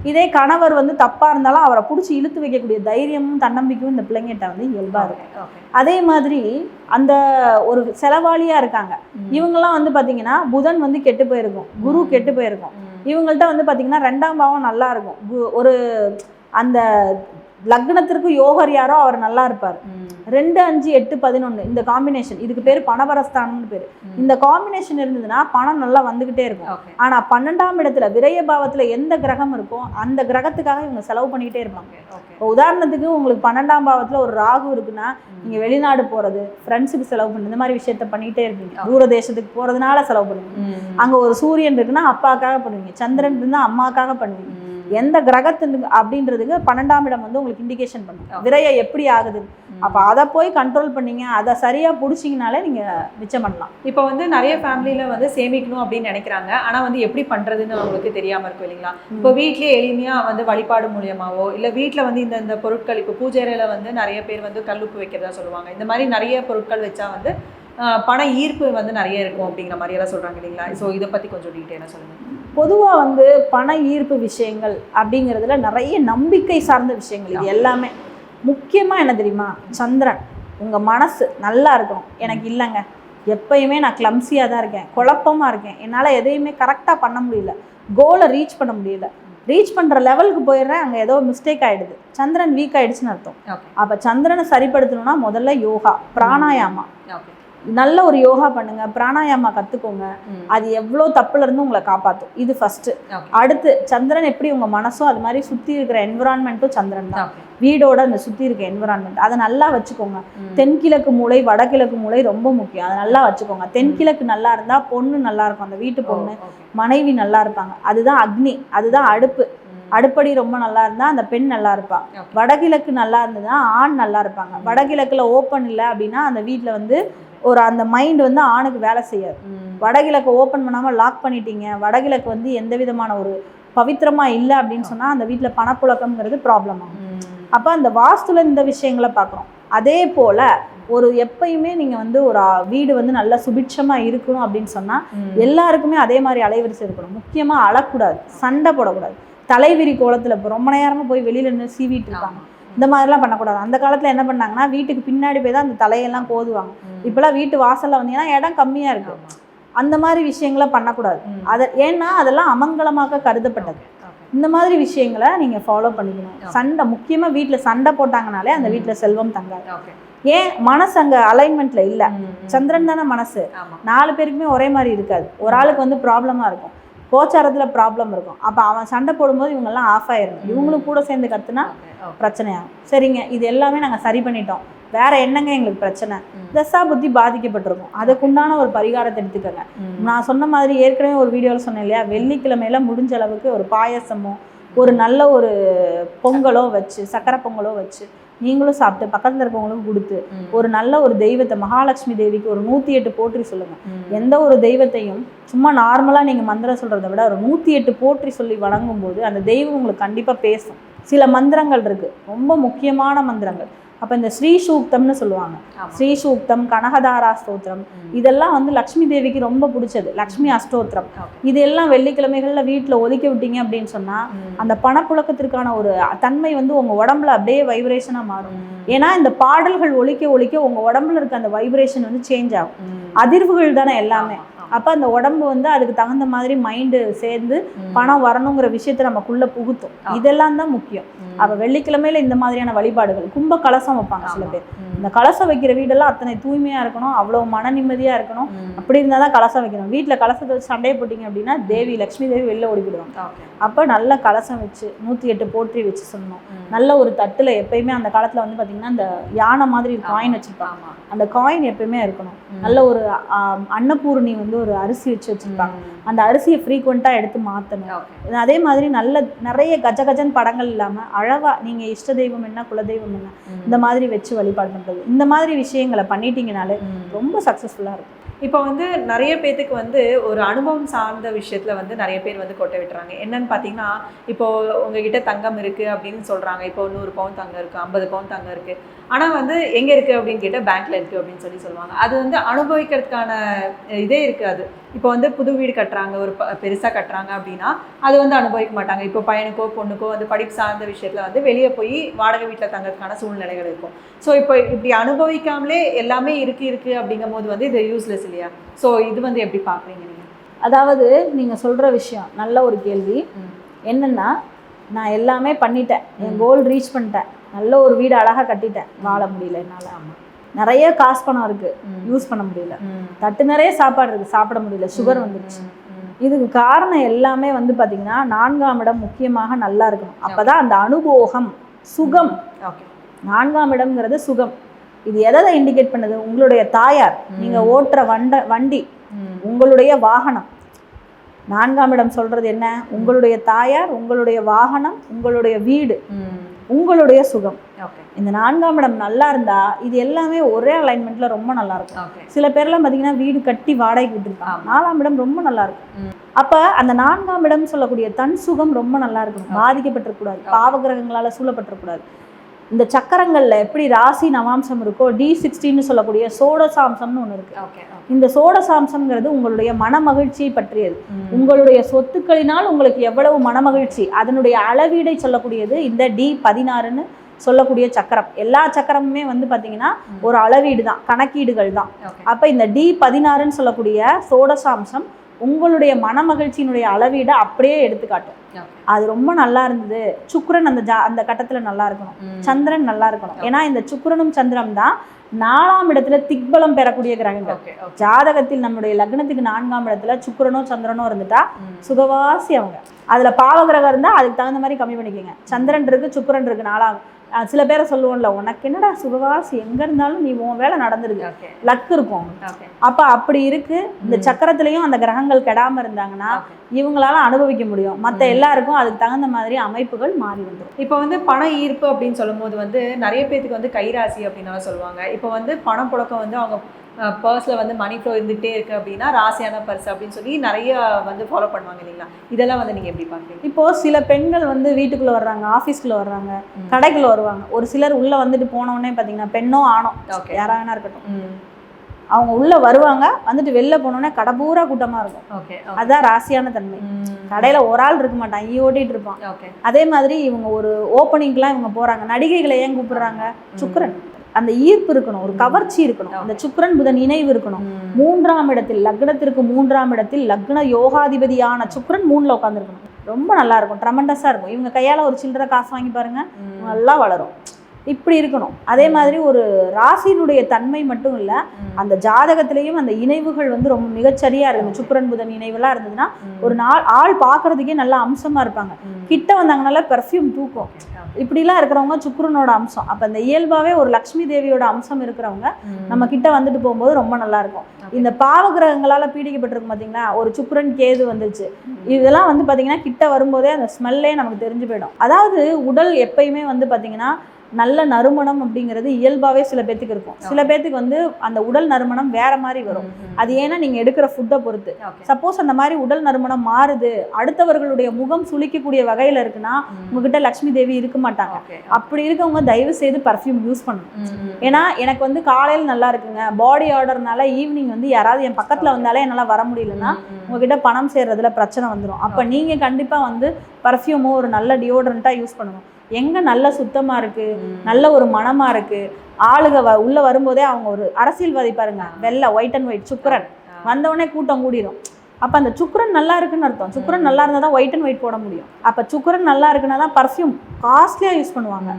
இதே கணவர் வந்து தப்பாக இருந்தாலும் அவரை பிடிச்சி இழுத்து வைக்கக்கூடிய தைரியமும் தன்னம்பிக்கையும் இந்த பிள்ளைங்கிட்ட வந்து இயல்பாக இருக்கும் அதே மாதிரி அந்த ஒரு செலவாளியாக இருக்காங்க. இவங்கெல்லாம் வந்து பார்த்தீங்கன்னா புதன் வந்து கெட்டு போயிருக்கும். குரு கெட்டு போயிருக்கும். இவங்கள்ட்ட வந்து பார்த்தீங்கன்னா ரெண்டாம் பாவம் நல்லா இருக்கும். ஒரு அந்த லக்னத்திற்கு யோகர் யாரோ அவர் நல்லா இருப்பார். ரெண்டு அஞ்சு எட்டு பதினொன்று இந்த காம்பினேஷன் இதுக்கு பேர் பணபரஸ்தானம்னு பேர். இந்த காம்பினேஷன் இருந்ததுன்னா பணம் நல்லா வந்துக்கிட்டே இருக்கும். ஓகே. ஆனா பன்னெண்டாம் இடத்துல விரய பாவத்துல எந்த கிரகம் இருக்கோ அந்த கிரகத்துக்காக இவங்க செலவு பண்ணிக்கிட்டே இருப்பாங்க. இப்போ உதாரணத்துக்கு உங்களுக்கு பன்னெண்டாம் பாவத்துல ஒரு ராகு இருக்குன்னா நீங்க வெளிநாடு போறது ஃப்ரெண்ட்ஸுக்கு செலவு பண்ணு இந்த மாதிரி விஷயத்த பண்ணிட்டே இருப்பீங்க. தூர தேசத்துக்கு போறதுனால செலவு பண்ணுவீங்க. அங்க ஒரு சூரியன் இருக்குன்னா அப்பாக்காக பண்ணுவீங்க. சந்திரன் இருந்தா அம்மாக்காக பண்ணுவீங்க. எந்த கிரகத்துக்கு அப்படின்றதுக்கு பன்னெண்டாம் இடம் வந்து உங்களுக்கு இண்டிகேஷன் பண்ணும். விரய எப்படி ஆகுது? அப்ப அதை போய் கண்ட்ரோல் பண்ணீங்க அதை சரியா புடிச்சிங்கனாலே நீங்க மிச்சம் பண்ணலாம். இப்போ வந்து நிறைய ஃபேமிலியில வந்து சேமிக்கணும் அப்படின்னு நினைக்கிறாங்க. ஆனா வந்து எப்படி பண்றதுன்னு அவங்களுக்கு தெரியாம இருக்கும் இல்லைங்களா? இப்போ வீட்லயே எளிமையா வந்து வழிபாடு மூலியமாவோ இல்ல வீட்ல வந்து இந்த இந்த பொருட்கள் இப்போ பூஜை அறையில வந்து நிறைய பேர் வந்து கல்லுப்பு வைக்கிறதா சொல்லுவாங்க. இந்த மாதிரி நிறைய பொருட்கள் வச்சா வந்து பண ஈர்ப்பு வந்து நிறைய இருக்கும் அப்படிங்கிற மாதிரி எல்லாம் சொல்றாங்க இல்லைங்களா? ஸோ இதை பத்தி கொஞ்சம் டீட்டெயிலாக சொல்லுங்க. பொதுவா வந்து பண ஈர்ப்பு விஷயங்கள் அப்படிங்கிறதுல நிறைய நம்பிக்கை சார்ந்த விஷயங்கள். இது எல்லாமே. முக்கியமா என்ன தெரியுமா? சந்திரன். உங்க மனசு நல்லா இருக்கணும். எனக்கு இல்லைங்க. எப்பயுமே நான் கிளம்சியாக தான் இருக்கேன். குழப்பமா இருக்கேன். என்னால் எதையுமே கரெக்டாக பண்ண முடியல. கோலை ரீச் பண்ண முடியல. ரீச் பண்ணுற லெவலுக்கு போயிடுறேன். அங்கே ஏதோ மிஸ்டேக் ஆயிடுது. சந்திரன் வீக் ஆயிடுச்சுன்னு அர்த்தம். அப்போ சந்திரனை சரிப்படுத்தணும்னா முதல்ல யோகா பிராணாயாமா நல்ல ஒரு யோகா பண்ணுங்க பிராணாயாமா கற்றுக்கோங்க அது எவ்வளோ தப்புல இருந்து உங்களை காப்பாற்றும் இது ஃபர்ஸ்ட் அடுத்து சந்திரன் எப்படி உங்க மனசோ அது மாதிரி சுத்தி இருக்கிற என்விரான்மெண்ட்டும் சந்திரன் தான். வீடோட அந்த சுத்தி இருக்க என்விரான்மெண்ட் அதை நல்லா வச்சுக்கோங்க. தென்கிழக்கு மூலை வடகிழக்கு மூலை ரொம்ப முக்கியம். அதை நல்லா வச்சுக்கோங்க. தென்கிழக்கு நல்லா இருந்தா பொண்ணு நல்லா இருக்கும். அந்த வீட்டு பொண்ணு மனைவி நல்லா இருப்பாங்க. அதுதான் அக்னி. அதுதான் அடுப்பு. அடுப்படி ரொம்ப நல்லா இருந்தா அந்த பெண் நல்லா இருப்பா. Okay. வடகிழக்கு நல்லா இருந்ததுன்னா ஆண் நல்லா இருப்பாங்க. வடகிழக்குல ஓப்பன் இல்லை அப்படின்னா அந்த வீட்ல வந்து ஒரு அந்த மைண்ட் வந்து ஆணுக்கு வேலை செய்யாது. வடகிழக்கு ஓப்பன் பண்ணாமல் லாக் பண்ணிட்டீங்க. வடகிழக்கு வந்து எந்த விதமான ஒரு பவித்திரமா இல்லை அப்படின்னு சொன்னா அந்த வீட்டில் பணப்புழக்கம்ங்கிறது ப்ராப்ளம் ஆகும். அப்போ அந்த வாஸ்துல இந்த விஷயங்களை பார்க்குறோம். அதே போல ஒரு எப்பயுமே நீங்க வந்து ஒரு வீடு வந்து நல்லா சுபிட்சமா இருக்கணும் அப்படின்னு சொன்னா எல்லாருக்குமே அதே மாதிரி அலைவரிசை இருக்கணும். முக்கியமா அழக்கூடாது. சண்டை போடக்கூடாது. தலைவிரி கோலத்துல இப்போ ரொம்ப நேரமா போய் வெளியில நின்று சீவிட்டு இருப்பாங்க இந்த மாதிரிலாம் பண்ணக்கூடாது. அந்த காலத்துல என்ன பண்ணாங்கன்னா வீட்டுக்கு பின்னாடி போய் தான் அந்த தலையெல்லாம் கோதுவாங்க. இப்பெல்லாம் வீட்டு வாசல்ல வந்தீங்கன்னா இடம் கம்மியா இருக்கு. அந்த மாதிரி விஷயங்களை பண்ணக்கூடாது. அதை ஏன்னா அதெல்லாம் அமங்கலமாக கருதப்பட்டது. இந்த மாதிரி விஷயங்களை நீங்க ஃபாலோ பண்ணிக்கணும். சண்டை முக்கியமா வீட்ல சண்டை போட்டாங்கனாலே அந்த ம். வீட்ல செல்வம் தங்காது. ஏன்? மனசு அங்க அலைன்மெண்ட்ல இல்ல. சந்திரன் தானே மனசு. நாலு பேருக்குமே ஒரே மாதிரி இருக்காது. ஒரு ஆளுக்கு வந்து ப்ராப்ளமா இருக்கும். கோச்சாரத்தில் ப்ராப்ளம் இருக்கும். அப்போ அவன் சண்டை போடும்போது இவங்கெல்லாம் ஆஃப் ஆயிரும் இவங்களும் கூட சேர்ந்து கத்துனா பிரச்சனையாகும். சரிங்க இது எல்லாமே நாங்கள் சரி பண்ணிட்டோம். வேற என்னங்க எங்களுக்கு பிரச்சனை? தசா புத்தி பாதிக்கப்பட்டிருக்கும். அதுக்குண்டான ஒரு பரிகாரத்தை எடுத்துக்கோங்க. நான் சொன்ன மாதிரி ஏற்கனவே ஒரு வீடியோவில் சொன்னேன் இல்லையா? வெள்ளிக்கிழமையில முடிஞ்ச அளவுக்கு ஒரு பாயசமோ ஒரு நல்ல ஒரு பொங்கலோ வச்சு சக்கரை பொங்கலோ வச்சு நீங்களும் சாப்பிட்டு பக்கத்தில் இருக்கவங்களுக்கும் கொடுத்து ஒரு நல்ல ஒரு தெய்வத்தை மகாலட்சுமி தேவிக்கு ஒரு நூற்றி எட்டு போற்றி சொல்லுங்க. எந்த ஒரு தெய்வத்தையும் சும்மா நார்மலாக நீங்கள் மந்திரம் சொல்கிறத விட ஒரு நூற்றி எட்டு போற்றி சொல்லி வணங்கும் போது அந்த தெய்வம் உங்களுக்கு கண்டிப்பாக பேசும். சில மந்திரங்கள் இருக்குது ரொம்ப முக்கியமான மந்திரங்கள். அப்போ இந்த ஸ்ரீ சூக்தம்னு சொல்லுவாங்க. ஸ்ரீ சூக்தம் கனகதாரா ஸ்தோத்திரம் இதெல்லாம் வந்து லக்ஷ்மி தேவிக்கு ரொம்ப பிடிச்சது. லக்ஷ்மி அஷ்டோத்திரம் இது எல்லாம் வெள்ளிக்கிழமைகளில் வீட்டில் ஒதுக்கி விட்டீங்க அப்படின்னு சொன்னால் அந்த பணப்புழக்கத்திற்கான ஒரு தன்மை வந்து உங்கள் உடம்புல அப்படியே வைப்ரேஷனாக மாறும். ஏன்னா இந்த பாடல்கள் ஒலிக்க ஒலிக்க உங்கள் உடம்புல இருக்க அந்த வைப்ரேஷன் வந்து சேஞ்ச் ஆகும். அதிர்வுகள் தானே எல்லாமே. அப்போ அந்த உடம்பு வந்து அதுக்கு தகுந்த மாதிரி மைண்டு சேர்ந்து பணம் வரணுங்கிற விஷயத்தை நமக்குள்ள புகுத்தும். இதெல்லாம் தான் முக்கியம். அப்போ வெள்ளிக்கிழமையில இந்த மாதிரியான வழிபாடுகள் கும்ப கலசம் வைப்பாங்க சில பேர். இந்த கலசம் வைக்கிற வீடெல்லாம் அத்தனை தூய்மையா இருக்கணும் அவ்வளோ மன நிம்மதியா இருக்கணும். அப்படி இருந்தால் தான் கலசம் வைக்கணும். வீட்டில் கலசத்தை வச்சு சண்டையை போட்டிங்க அப்படின்னா தேவி லக்ஷ்மி தேவி வெளில ஓடிவிடுவாங்க அப்போ நல்ல கலசம் வச்சு நூற்றி எட்டு போற்றி வச்சு சொல்லணும். நல்ல ஒரு தட்டில் எப்பயுமே அந்த காலத்தில் வந்து பார்த்திங்கன்னா அந்த யானை மாதிரி காயின் வச்சுருப்பாங்க. அந்த காயின் எப்பயுமே இருக்கணும். நல்ல ஒரு அன்னபூரணி வந்து ஒரு அரிசி வச்சு வச்சுருப்பாங்க. அந்த அரிசியை ஃப்ரீக்வெண்ட்டாக எடுத்து மாற்றணும் அதே மாதிரி நல்ல நிறைய கஜ கஜன் படங்கள் இல்லாமல் அழகாக நீங்கள் இஷ்ட தெய்வம் என்ன குலதெய்வம் என்ன இந்த மாதிரி வச்சு வழிபாடு பண்ணுறது இந்த மாதிரி விஷயங்களை பண்ணிட்டீங்கனாலே ரொம்ப சக்ஸஸ்ஃபுல்லாக இருக்கும். இப்போ வந்து நிறைய பேர்த்துக்கு வந்து ஒரு அனுபவம் சார்ந்த விஷயத்தில் வந்து நிறைய பேர் வந்து கொட்டை விட்டுறாங்க. என்னன்னு பார்த்தீங்கன்னா இப்போ உங்ககிட்ட தங்கம் இருக்குது அப்படின்னு சொல்கிறாங்க இப்போ நூறு பவுன் தங்கம் இருக்குது ஐம்பது பவுன் தங்கம் இருக்குது ஆனால் வந்து எங்கே இருக்குது அப்படின்னு கேட்டால் பேங்க்ல இருக்குது அப்படின்னு சொல்லி சொல்லுவாங்க. அது வந்து அனுபவிக்கிறதுக்கான இதே இருக்காது இப்போ வந்து புது வீடு கட்டுறாங்க ஒரு ப- கட்டுறாங்க அப்படின்னா அது வந்து அனுபவிக்க மாட்டாங்க. இப்போ பையனுக்கோ பொண்ணுக்கோ வந்து படிப்பு சார்ந்த விஷயத்தில் வந்து வெளியே போய் வாடகை வீட்டில் தங்கறதுக்கான சூழ்நிலைகள் இருக்கும். ஸோ இப்போ இப்படி அனுபவிக்காமலே எல்லாமே இருக்கு இருக்குது அப்படிங்கும் போது வந்து இது யூஸ்லெஸ் இல்லை இல்லையா? ஸோ இது வந்து எப்படி பார்க்குறீங்க நீங்க? அதாவது நீங்கள் சொல்கிற விஷயம் நல்ல ஒரு கேள்வி. என்னன்னா நான் எல்லாமே பண்ணிட்டேன். என் கோல் ரீச் பண்ணிட்டேன். நல்ல ஒரு வீடு அழகாக கட்டிட்டேன். வாழ முடியல என்னால். ஆமாம் நிறைய காசு பணம் இருக்கு. யூஸ் பண்ண முடியல. தட்டு நிறைய சாப்பாடு இருக்கு. சாப்பிட முடியல. சுகர் வந்துருச்சு. இதுக்கு காரணம் எல்லாமே வந்து பாத்தீங்கன்னா நான்காம் இடம் முக்கியமாக நல்லா இருக்கணும். அப்பதான் அந்த அனுபோகம் சுகம். ஓகே நான்காம் இடம்ங்கிறது சுகம். இது எதை இண்டிகேட் பண்ணுது? உங்களுடைய தாயார் நீங்க ஓட்டுற வண்ட வண்டி உங்களுடைய வாகனம். நான்காம் இடம் சொல்றது என்ன? உங்களுடைய தாயார் உங்களுடைய வாகனம் உங்களுடைய வீடு உங்களுடைய சுகம். இந்த நான்காம் இடம் நல்லா இருந்தா இது எல்லாமே ஒரே அலைன்மெண்ட்ல ரொம்ப நல்லா இருக்கும். சில பேர்லாம் பார்த்தீங்கன்னா வீடு கட்டி வாடகைக்கு விட்டுருப்பாங்க. நாலாம் இடம் ரொம்ப நல்லா இருக்கும். அப்ப அந்த நான்காம் இடம் சொல்லக்கூடிய தன் சுகம் ரொம்ப நல்லா இருக்கணும். பாதிக்கப்பட்டிருக்கூடாது பாவகிரகங்களால சூழப்பட்டிருக்கூடாது இந்த சக்கரங்கள்ல எப்படி ராசி நவாம்சம் இருக்கோ டி சிக்ஸ்டின்னு சொல்லக்கூடிய சோடசாம்சம்னு ஒன்று இருக்கு. இந்த சோடசாம்சம்ங்கிறது உங்களுடைய மன மகிழ்ச்சியை பற்றியது உங்களுடைய சொத்துக்களினால் உங்களுக்கு எவ்வளவு மனமகிழ்ச்சி அதனுடைய அளவீடை சொல்லக்கூடியது இந்த டி பதினாறுன்னு சொல்லக்கூடிய சக்கரம். எல்லா சக்கரமுமே வந்து பார்த்தீங்கன்னா ஒரு அளவீடு தான் கணக்கீடுகள் தான் அப்போ இந்த டி பதினாறுன்னு சொல்லக்கூடிய சோடசாம்சம் உங்களுடைய மனமகிழ்ச்சியினுடைய அளவீடை அப்படியே எடுத்துக்காட்டும். அது ரொம்ப நல்லா இருந்தது. சுக்கிரன் அந்த ஜா அந்த கட்டத்தில் நல்லா இருக்கணும். சந்திரன் நல்லா இருக்கணும். ஏன்னா இந்த சுக்கிரனும் சந்திரன் தான் நாலாம் இடத்துல திக்பலம் பெறக்கூடிய கிரகங்கள். ஜாதகத்தில் நம்முடைய லக்னத்துக்கு நான்காம் இடத்துல சுக்கிரனோ சந்திரனோ இருந்துட்டா சுகவாசி அவங்க. அதுல பாவகிரகம் இருந்தா அதுக்கு தகுந்த மாதிரி கம்மி பண்ணிக்கோங்க. சந்திரன் இருக்கு சுக்கிரன் இருக்கு நாலாம் சில பேரை சொல்லுவோம்ல உனக்கு என்னடா சுகவாசி? எங்க இருந்தாலும் நீ உன் வேலை நடந்துருது. ஓகே லக் இருக்கும். அப்ப அப்படி இருக்கு. இந்த சக்கரத்திலையும் அந்த கிரகங்கள் கெடாம இருந்தாங்கன்னா இவங்களால அனுபவிக்க முடியும். மத்த எல்லாருக்கும் அதுக்கு தகுந்த மாதிரி அமைப்புகள் மாறி வந்துடும் இப்போ வந்து பண ஈர்ப்பு அப்படின்னு சொல்லும்போது வந்து நிறைய பேத்துக்கு வந்து கைராசி அப்படின்னு சொல்லுவாங்க. இப்போ வந்து பணம் புழக்கம் வந்து அவங்க பர்ஸில் வந்து மணி ஃப்ளோ இருந்துகிட்டே இருக்கு அப்படின்னா ராசியான பர்ஸ் அப்படின்னு சொல்லி நிறைய வந்து ஃபாலோ பண்ணுவாங்க இல்லைங்களா? இதெல்லாம் வந்து நீங்கள் எப்படி பார்க்குறீங்க? இப்போ சில பெண்கள் வந்து வீட்டுக்குள்ள வர்றாங்க ஆஃபீஸ்க்குள்ள வர்றாங்க கடைக்குள்ள வருவாங்க. ஒரு சிலர் உள்ள வந்துட்டு போன உடனே பாத்தீங்கன்னா பெண்ணோ ஆணோ ஓகே யாரா வேணா இருக்கட்டும். அவங்க உள்ள வருவாங்க வந்துட்டு வெளில போனோடனே கடை பூரா கூட்டமா இருக்கும். அதான் ராசியான தன்மை. கடையில ஒரு ஆள் இருக்க மாட்டான் ஈ ஓட்டிட்டு இருப்பான். அதே மாதிரி இவங்க ஒரு ஓப்பனிங்க்குலாம் இவங்க போறாங்க. நடிகைகளை ஏன் கூப்பிடுறாங்க? சுக்கிரன். அந்த ஈர்ப்பு இருக்கணும் ஒரு கவர்ச்சி இருக்கணும். அந்த சுக்கிரன் புதன் இணைவு இருக்கணும். மூன்றாம் இடத்தில் லக்னத்திற்கு மூன்றாம் இடத்தில் லக்ன யோகாதிபதியான சுக்கிரன் மூணுல உட்காந்துருக்கணும் ரொம்ப நல்லா இருக்கும் ட்ரமண்டஸா இருக்கும். இவங்க கையால ஒரு சில்லறை காசு வாங்கி பாருங்க நல்லா வளரும். இப்படி இருக்கணும். அதே மாதிரி ஒரு ராசியினுடைய தன்மை மட்டும் இல்லை அந்த ஜாதகத்திலையும் அந்த இணைவுகள் வந்து ரொம்ப மிகச்சரியா இருக்கு. இந்த சுக்கிரன் புதன் இணைவெல்லாம் இருந்ததுன்னா ஒரு நாள் ஆள் பார்க்கறதுக்கே நல்லா அம்சமா இருப்பாங்க. கிட்ட வந்தாங்கனால பெர்ஃப்யூம் தூக்கும். இப்படிலாம் இருக்கிறவங்க சுக்கிரனோட அம்சம். அப்போ அந்த இயல்பாவே ஒரு லக்ஷ்மி தேவியோட அம்சம் இருக்கிறவங்க நம்ம கிட்ட வந்துட்டு போகும்போது ரொம்ப நல்லா இருக்கும். இந்த பாவ கிரகங்களால பீடிக்கப்பட்டிருக்கும் பார்த்தீங்களா ஒரு சுக்கிரன் கேது வந்துச்சு இதெல்லாம் வந்து பார்த்தீங்கன்னா கிட்ட வரும்போதே அந்த ஸ்மெல்லே நமக்கு தெரிஞ்சு போயிடும். அதாவது உடல் எப்பயுமே வந்து பார்த்தீங்கன்னா நல்ல நறுமணம் அப்படிங்கிறது இயல்பாவே சில பேத்துக்கு இருக்கும். சில பேத்துக்கு வந்து அந்த உடல் நறுமணம் வேற மாதிரி வரும். அது ஏன்னா நீங்க எடுக்கிற ஃபுட்டை பொறுத்து. சப்போஸ் அந்த மாதிரி உடல் நறுமணம் மாறுது அடுத்தவர்களுடைய முகம் சுளிக்கக்கூடிய வகையில இருக்குன்னா உங்ககிட்ட லக்ஷ்மி தேவி இருக்க மாட்டாங்க. அப்படி இருக்கவங்க தயவு செய்து பர்ஃப்யூம் யூஸ் பண்ணணும். ஏன்னா எனக்கு வந்து காலையில் நல்லா இருக்குங்க. பாடி ஆர்டர்னால ஈவினிங் வந்து யாராவது என் பக்கத்துல வந்தாலே என்னால் வர முடியலன்னா உங்ககிட்ட பணம் சேர்றதுல பிரச்சனை வந்துடும் அப்போ நீங்க கண்டிப்பா வந்து பர்ஃப்யூமோ ஒரு நல்ல டியோட்ரண்ட்டாக யூஸ் பண்ணணும். எங்க நல்ல சுத்தமா இருக்கு? நல்ல ஒரு மனமா இருக்கு? ஆளுக வ- உள்ள வரும்போதே அவங்க ஒரு அரசியல்வாதி பாருங்க. வெள்ளை ஒயிட் அண்ட் ஒயிட் சுக்கரன். வந்தவொடனே கூட்டம் கூடிரும். அப்ப அந்த சுக்கரன் நல்லா இருக்குன்னு அர்த்தம். சுக்கரன் நல்லா இருந்தால் தான் ஒயிட் அண்ட் ஒயிட் போட முடியும். அப்ப சுக்கரன் நல்லா இருக்குன்னா தான் பர்ஃப்யூம் காஸ்ட்லியா யூஸ் பண்ணுவாங்க.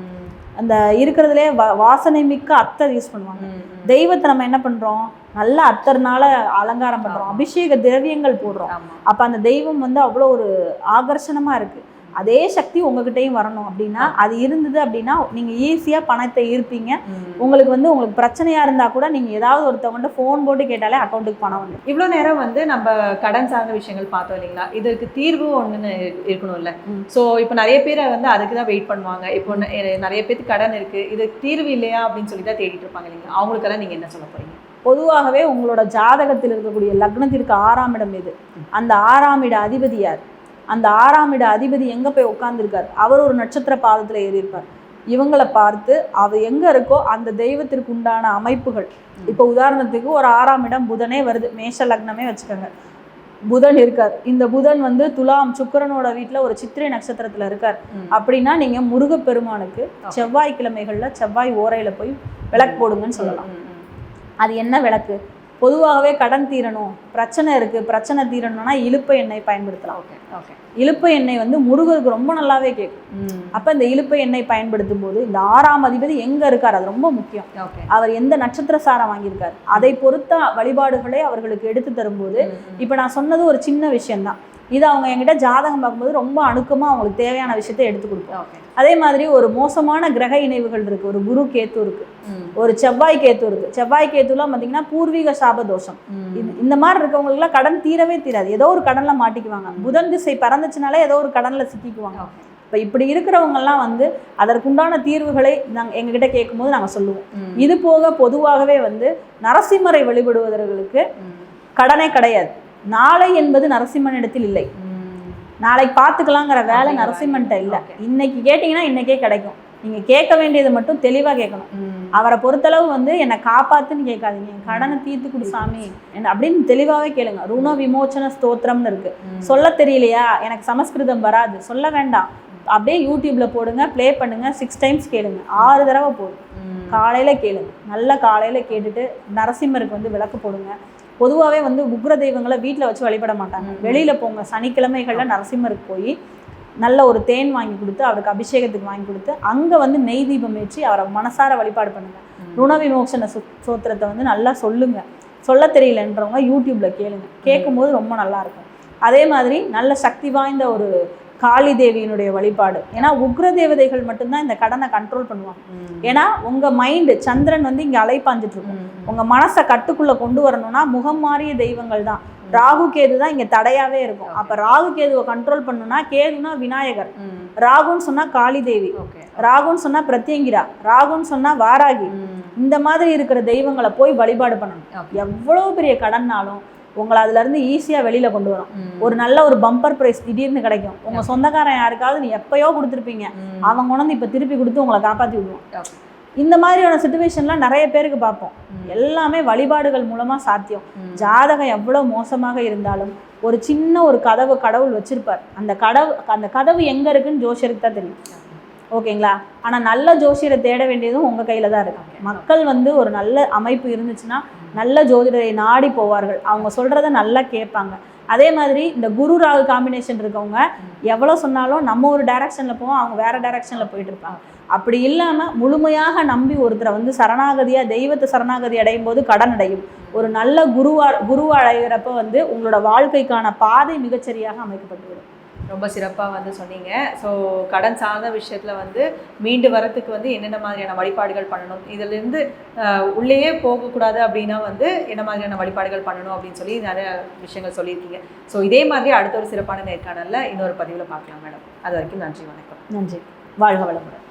அந்த இருக்கிறதுலே வா வாசனை மிக்க அத்தர் யூஸ் பண்ணுவாங்க. தெய்வத்தை நம்ம என்ன பண்றோம்? நல்ல அத்தர்னால அலங்காரம் பண்றோம். அபிஷேக திரவியங்கள் போடுறோம். அப்ப அந்த தெய்வம் வந்து அவ்வளோ ஒரு ஆகர்ஷணமா இருக்கு. அதே சக்தி உங்ககிட்டயும் வரணும் அப்படின்னா அது இருந்தது அப்படின்னா நீங்க ஈஸியா பணத்தை ஈர்ப்பீங்க. உங்களுக்கு வந்து உங்களுக்கு பிரச்சனையா இருந்தா கூட நீங்க ஏதாவது ஒருத்தவங்கள்ட்ட ஃபோன் போட்டு கேட்டாலே அக்கௌண்ட்டுக்கு பணம் வந்துடும் இவ்வளோ நேரம் வந்து நம்ம கடன் சார்ந்த விஷயங்கள் பார்த்தோம் இல்லைங்களா? இதற்கு தீர்வு ஒன்றுன்னு இருக்கணும்ல. ஸோ இப்போ நிறைய பேர் வந்து அதுக்கு தான் வெயிட் பண்ணுவாங்க. இப்போ நிறைய பேருக்கு கடன் இருக்கு. இது தீர்வு இல்லையா அப்படின்னு சொல்லி தான் தேடிட்டு இருப்பாங்க இல்லைங்களா? அவங்களுக்கெல்லாம் நீங்க என்ன சொல்ல போறீங்க? பொதுவாகவே உங்களோட ஜாதகத்தில் இருக்கக்கூடிய லக்னத்திற்கு ஆறாம் இடம் எது? அந்த ஆறாம் இட அதிபதி யார்? அந்த ஆறாம் இட அதிபதி எங்க போய் உட்கார்ந்திருக்கார்? அவர் ஒரு நட்சத்திர பாதத்துல ஏறியிருப்பார். இவங்களை பார்த்து அவர் எங்க இருக்கோ அந்த தெய்வத்திற்கு உண்டான அமைப்புகள். இப்போ உதாரணத்துக்கு ஒரு ஆறாம் இடம் புதனே வருது. மேஷ லக்னமே வச்சுக்கோங்க. புதன் இருக்கார். இந்த புதன் வந்து துலாம் சுக்கிரனோட வீட்ல ஒரு சித்திரை நட்சத்திரத்துல இருக்கார். அப்படின்னா நீங்க முருகப்பெருமானுக்கு செவ்வாய் கிழமைகள்ல செவ்வாய் ஓரையில போய் விளக்கு போடுங்கன்னு சொல்லலாம். அது என்ன விளக்கு? பொதுவாகவே கடன் தீரணும் பிரச்சனை இருக்கு பிரச்சனை தீரணும்னா இலுப்பை எண்ணெய் பயன்படுத்தலாம். ஓகே ஓகே இலுப்பை எண்ணெய் வந்து முருகருக்கு ரொம்ப நல்லாவே கேட்கும். அப்ப இந்த இலுப்பை எண்ணெய் பயன்படுத்தும் போது இந்த ஆறாம் அதிபதி எங்க இருக்கார்? அது ரொம்ப முக்கியம். ஓகே அவர் எந்த நட்சத்திர சாரம் வாங்கியிருக்கார்? அதை பொறுத்த வழிபாடுகளை அவர்களுக்கு எடுத்து தரும்போது. இப்போ நான் சொன்னது ஒரு சின்ன விஷயம்தான். இது அவங்க என்கிட்ட ஜாதகம் பார்க்கும்போது ரொம்ப அணுக்கமா அவங்களுக்கு தேவையான விஷயத்தை எடுத்து கொடுப்போம் ஓகே அதே மாதிரி ஒரு மோசமான கிரக இணைவுகள் இருக்கு. ஒரு குரு கேத்து இருக்கு. ம், ஒரு செவ்வாய் கேத்து இருக்கு. செவ்வாய் கேத்துலாம் பார்த்தீங்கன்னா பூர்வீக சாப தோஷம். ம். இது- இந்த மாதிரி இருக்கவங்களுக்குலாம் கடன் தீரவே தீராது. ஏதோ ஒரு கடன்ல மாட்டிக்குவாங்க. புதன் திசை பறந்துச்சுனாலே ஏதோ ஒரு கடன்ல சிக்கிக்குவாங்க. இப்போ இப்படி இருக்கிறவங்கெல்லாம் வந்து அதற்குண்டான தீர்வுகளை நாங்கள் எங்ககிட்ட கேட்கும்போது நாங்கள் சொல்லுவோம். இது போக பொதுவாகவே வந்து நரசிம்மரை வழிபடுவதற்கு கடனே கிடையாது. நாளை என்பது நரசிம்மனிடத்தில் இல்லை. நாளைக்கு பார்த்துக்கலாங்கிற வேலை நரசிம்மன்ட்ட இல்லை. இன்னைக்கு கேட்டிங்கன்னா இன்னைக்கே கிடைக்கும். நீங்க கேட்க வேண்டியது மட்டும் தெளிவா கேட்கணும். அவரை பொறுத்தளவு வந்து என்னை காப்பாத்துன்னு கேட்காதீங்க. என் கடனை தீர்த்து கொடு சாமி. என்ன அப்படின்னு தெளிவாவே கேளுங்க. ருண விமோச்சன ஸ்தோத்திரம்னு இருக்கு. சொல்ல தெரியலையா? எனக்கு சமஸ்கிருதம் வராது. சொல்ல வேண்டாம். அப்படியே யூடியூப்ல போடுங்க ப்ளே பண்ணுங்க சிக்ஸ் டைம்ஸ் கேளுங்க. ஆறு தடவை போதும் ம். காலையில கேளுங்க. நல்ல காலையில கேட்டுட்டு நரசிம்மருக்கு வந்து விளக்கு போடுங்க. பொதுவாகவே வந்து உக்ர தெய்வங்களை வீட்டில் வச்சு வழிபட மாட்டாங்க. வெளியில போங்க. சனிக்கிழமைகள்ல நரசிம்மருக்கு போய் நல்ல ஒரு தேன் வாங்கி கொடுத்து அவருக்கு அபிஷேகத்துக்கு வாங்கி கொடுத்து அங்க வந்து நெய் தீபம் ஏற்றி அவரை மனசார வழிபாடு பண்ணுங்க. ம். ருண விமோசன சோத்திரத்தை வந்து நல்லா சொல்லுங்க. சொல்ல தெரியலன்றவங்க யூடியூப்ல கேளுங்க. கேட்கும்போது ரொம்ப நல்லா இருக்கும். அதே மாதிரி நல்ல சக்தி வாய்ந்த ஒரு காளி தேவியினுடைய வழிபாடு. ஏன்னா உக்ர தேவதைகள் மட்டும்தான் இந்த கடனை கண்ட்ரோல் பண்ணுவாங்க. ஏன்னா உங்க மைண்டு சந்திரன் வந்து இங்க அலைப்பாஞ்சிட்டு இருக்கும். உங்க மனசை கட்டுக்குள்ள கொண்டு வரணும்னா முகம் மாறிய தெய்வங்கள் தான். ராகு கேது தான் இங்க தடையாவே இருக்கும். அப்ப ராகு கேதுவை கண்ட்ரோல் பண்ணணும்னா கேதுனா விநாயகர். ராகுன்னு சொன்னா காளி தேவி. ராகுன்னு சொன்னா பிரத்யங்கிரா. ராகுன்னு சொன்னா வாராகி. இந்த மாதிரி இருக்கிற தெய்வங்களை போய் வழிபாடு பண்ணணும். எவ்வளவு பெரிய கடன்னாலும் உங்களை அதுல இருந்து ஈஸியா வெளியில கொண்டு வரும். ஒரு நல்ல ஒரு பம்பர் பிரைஸ் திடீர்னு கிடைக்கும் உங்க சொந்தக்காரன் யாருக்காவது நீ எப்பயோ கொடுத்துருப்பீங்க. அவங்க கொண்டு இப்ப திருப்பி கொடுத்து உங்களை காப்பாத்தி விடுவோம். இந்த மாதிரியான சுச்சுவேஷன்லாம் நிறைய பேருக்கு பார்ப்போம். எல்லாமே வழிபாடுகள் மூலமா சாத்தியம். ஜாதகம் எவ்வளவு மோசமாக இருந்தாலும் ஒரு சின்ன ஒரு கதவு கடவுள் வச்சிருப்பார் அந்த கதவு அந்த கதவு எங்க இருக்குன்னு ஜோசியருக்கு தான் தெரியும் ஓகேங்களா ஆனா நல்ல ஜோசியரை தேட வேண்டியதும் உங்க கையில தான் இருக்கு. மக்கள் வந்து ஒரு நல்ல அமைப்பு இருந்துச்சுன்னா நல்ல ஜோதிடரை நாடி போவார்கள். அவங்க சொல்கிறத நல்லா கேட்பாங்க. அதே மாதிரி இந்த குரு ராகு காம்பினேஷன் இருக்கவங்க எவ்வளோ சொன்னாலும் நம்ம ஒரு டைரக்ஷனில் போவோம் அவங்க வேறு டைரக்ஷனில் போயிட்டு இருப்பாங்க. அப்படி இல்லாமல் முழுமையாக நம்பி ஒருத்தரை வந்து சரணாகதியாக தெய்வத்தை சரணாகதி அடையும் போது கடன் அடையும். ஒரு நல்ல குருவா குருவா அடைகிறப்ப வந்து உங்களோட வாழ்க்கைக்கான பாதை மிகச்சரியாக அமைக்கப்பட்டுவிடும் ரொம்ப சிறப்பாக வந்து சொன்னீங்க. ஸோ கடன் சார்ந்த விஷயத்தில் வந்து மீண்டு வரத்துக்கு வந்து என்னென்ன மாதிரியான வழிபாடுகள் பண்ணணும்? இதுலேருந்து உள்ளேயே போகக்கூடாது அப்படின்னா வந்து என்ன மாதிரியான வழிபாடுகள் பண்ணணும் அப்படின்னு சொல்லி நிறைய விஷயங்கள் சொல்லியிருக்கீங்க. ஸோ இதே மாதிரி அடுத்த ஒரு சிறப்பான நேர்காணலில் இன்னொரு பதிவில் பார்க்கலாம் மேடம். அது வரைக்கும் நன்றி வணக்கம். நன்றி. வாழ்க வளமுடன்.